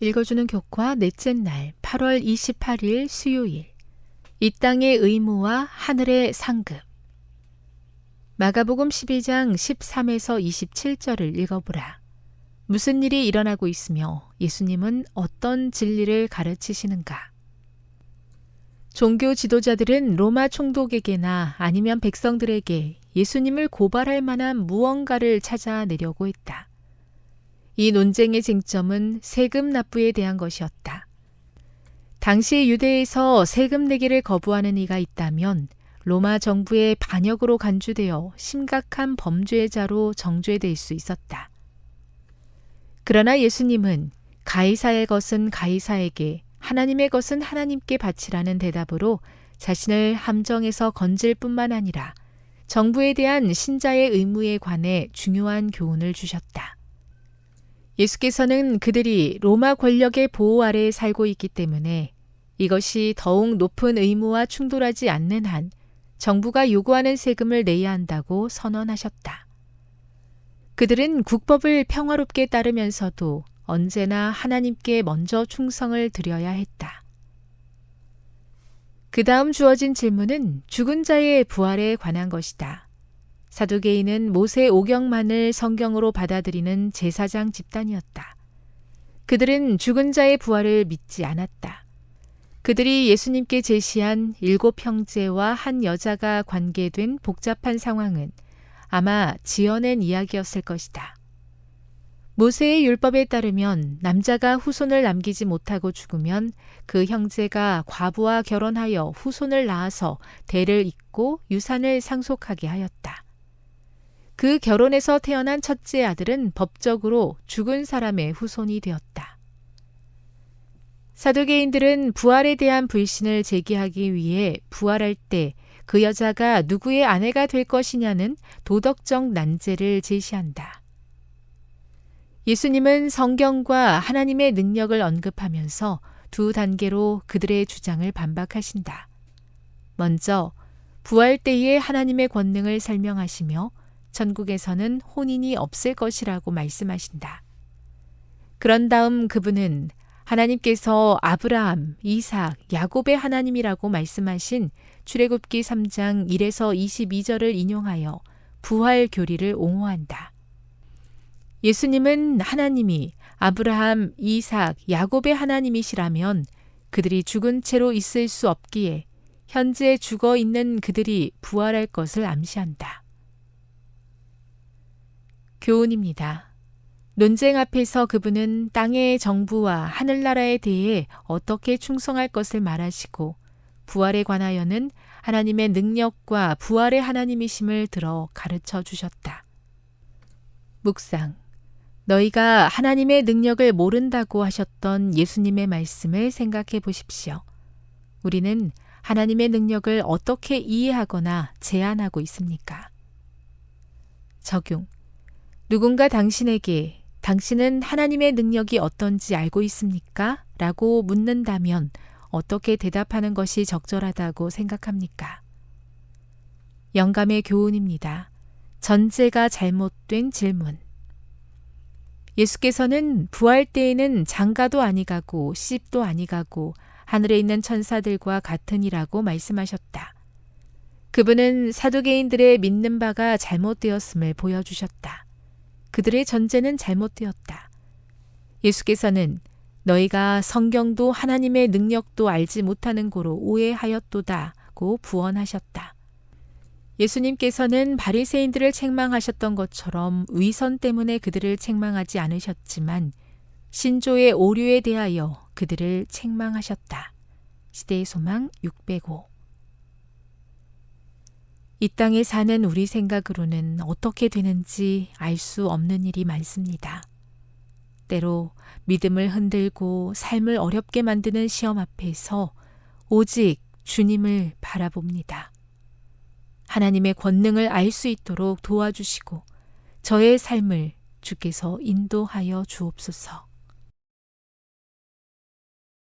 읽어주는 교과 넷째 날 8월 28일 수요일 이 땅의 의무와 하늘의 상급 마가복음 12장 13에서 27절을 읽어보라. 무슨 일이 일어나고 있으며 예수님은 어떤 진리를 가르치시는가? 종교 지도자들은 로마 총독에게나 아니면 백성들에게 예수님을 고발할 만한 무언가를 찾아내려고 했다. 이 논쟁의 쟁점은 세금 납부에 대한 것이었다. 당시 유대에서 세금 내기를 거부하는 이가 있다면 로마 정부의 반역으로 간주되어 심각한 범죄자로 정죄될 수 있었다. 그러나 예수님은 가이사의 것은 가이사에게 하나님의 것은 하나님께 바치라는 대답으로 자신을 함정에서 건질 뿐만 아니라 정부에 대한 신자의 의무에 관해 중요한 교훈을 주셨다. 예수께서는 그들이 로마 권력의 보호 아래에 살고 있기 때문에 이것이 더욱 높은 의무와 충돌하지 않는 한 정부가 요구하는 세금을 내야 한다고 선언하셨다. 그들은 국법을 평화롭게 따르면서도 언제나 하나님께 먼저 충성을 드려야 했다. 그 다음 주어진 질문은 죽은 자의 부활에 관한 것이다. 사두개인은 모세 오경만을 성경으로 받아들이는 제사장 집단이었다. 그들은 죽은 자의 부활을 믿지 않았다. 그들이 예수님께 제시한 일곱 형제와 한 여자가 관계된 복잡한 상황은 아마 지어낸 이야기였을 것이다. 모세의 율법에 따르면 남자가 후손을 남기지 못하고 죽으면 그 형제가 과부와 결혼하여 후손을 낳아서 대를 잇고 유산을 상속하게 하였다. 그 결혼에서 태어난 첫째 아들은 법적으로 죽은 사람의 후손이 되었다. 사두개인들은 부활에 대한 불신을 제기하기 위해 부활할 때 그 여자가 누구의 아내가 될 것이냐는 도덕적 난제를 제시한다. 예수님은 성경과 하나님의 능력을 언급하면서 두 단계로 그들의 주장을 반박하신다. 먼저 부활 때의 하나님의 권능을 설명하시며 천국에서는 혼인이 없을 것이라고 말씀하신다. 그런 다음 그분은 하나님께서 아브라함, 이삭, 야곱의 하나님이라고 말씀하신 출애굽기 3장 1에서 22절을 인용하여 부활 교리를 옹호한다. 예수님은 하나님이 아브라함, 이삭, 야곱의 하나님이시라면 그들이 죽은 채로 있을 수 없기에 현재 죽어 있는 그들이 부활할 것을 암시한다. 교훈입니다. 논쟁 앞에서 그분은 땅의 정부와 하늘나라에 대해 어떻게 충성할 것을 말하시고 부활에 관하여는 하나님의 능력과 부활의 하나님이심을 들어 가르쳐 주셨다. 묵상. 너희가 하나님의 능력을 모른다고 하셨던 예수님의 말씀을 생각해 보십시오. 우리는 하나님의 능력을 어떻게 이해하거나 제안하고 있습니까? 적용. 누군가 당신에게 당신은 하나님의 능력이 어떤지 알고 있습니까? 라고 묻는다면 어떻게 대답하는 것이 적절하다고 생각합니까? 영감의 교훈입니다. 전제가 잘못된 질문. 예수께서는 부활 때에는 장가도 아니가고 씹도 아니가고 하늘에 있는 천사들과 같으니라고 말씀하셨다. 그분은 사두개인들의 믿는 바가 잘못되었음을 보여주셨다. 그들의 전제는 잘못되었다. 예수께서는 너희가 성경도 하나님의 능력도 알지 못하는 고로 오해하였도다고 부언하셨다. 예수님께서는 바리새인들을 책망하셨던 것처럼 위선 때문에 그들을 책망하지 않으셨지만 신조의 오류에 대하여 그들을 책망하셨다. 시대의 소망 605 이 땅에 사는 우리 생각으로는 어떻게 되는지 알 수 없는 일이 많습니다. 때로 믿음을 흔들고 삶을 어렵게 만드는 시험 앞에서 오직 주님을 바라봅니다. 하나님의 권능을 알 수 있도록 도와주시고 저의 삶을 주께서 인도하여 주옵소서.